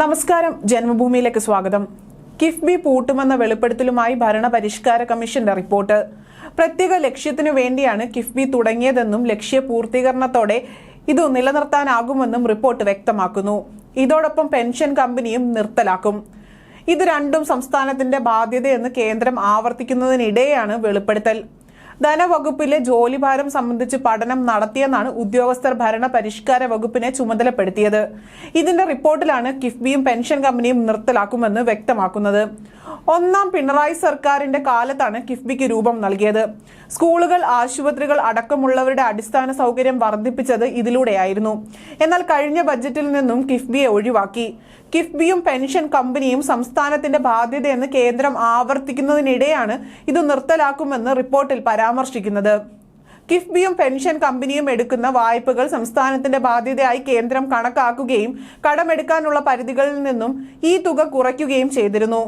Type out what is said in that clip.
നമസ്കാരം. ജന്മഭൂമിയിലേക്ക് സ്വാഗതം. കിഫ്ബി പൂട്ടുമെന്ന വെളിപ്പെടുത്തലുമായി ഭരണപരിഷ്കാര കമ്മീഷന്റെ റിപ്പോർട്ട്. പ്രത്യേക ലക്ഷ്യത്തിനു വേണ്ടിയാണ് കിഫ്ബി തുടങ്ങിയതെന്നും ലക്ഷ്യ പൂർത്തീകരണത്തോടെ ഇത് നിലനിർത്താനാകുമെന്നും റിപ്പോർട്ട് വ്യക്തമാക്കുന്നു. ഇതോടൊപ്പം പെൻഷൻ കമ്പനിയും നിർത്തലാക്കും. ഇത് രണ്ടും സംസ്ഥാനത്തിന്റെ ബാധ്യതയെന്ന് കേന്ദ്രം ആവർത്തിക്കുന്നതിനിടെയാണ് വെളിപ്പെടുത്തൽ. ധനവകുപ്പിലെ ജോലിഭാരം സംബന്ധിച്ച് പഠനം നടത്തിയെന്നാണ് ഉദ്യോഗസ്ഥർ ഭരണ പരിഷ്കാര വകുപ്പിനെ ചുമതലപ്പെടുത്തിയത്. ഇതിന്റെ റിപ്പോർട്ടിലാണ് കിഫ്ബിയും പെൻഷൻ കമ്പനിയും നിർത്തലാക്കുമെന്ന് വ്യക്തമാക്കുന്നത്. ഒന്നാം പിണറായി സർക്കാരിന്റെ കാലത്താണ് കിഫ്ബിക്ക് രൂപം നൽകിയത്. സ്കൂളുകൾ ആശുപത്രികൾ അടക്കമുള്ളവരുടെ അടിസ്ഥാന സൗകര്യം വർദ്ധിപ്പിച്ചത് ഇതിലൂടെയായിരുന്നു. എന്നാൽ കഴിഞ്ഞ ബജറ്റിൽ നിന്നും കിഫ്ബിയെ ഒഴിവാക്കി. കിഫ്ബിയും പെൻഷൻ കമ്പനിയും സംസ്ഥാനത്തിന്റെ ബാധ്യതയെന്ന് കേന്ദ്രം ആവർത്തിക്കുന്നതിനിടെയാണ് ഇത് നിർത്തലാക്കുമെന്ന് റിപ്പോർട്ടിൽ പരാമർശിക്കുന്നത്. കിഫ്ബിയും പെൻഷൻ കമ്പനിയും എടുക്കുന്ന വായ്പകൾ സംസ്ഥാനത്തിന്റെ ബാധ്യതയായി കേന്ദ്രം കണക്കാക്കുകയും കടമെടുക്കാനുള്ള പരിധികളിൽ നിന്നും ഈ തുക കുറയ്ക്കുകയും ചെയ്തിരുന്നു.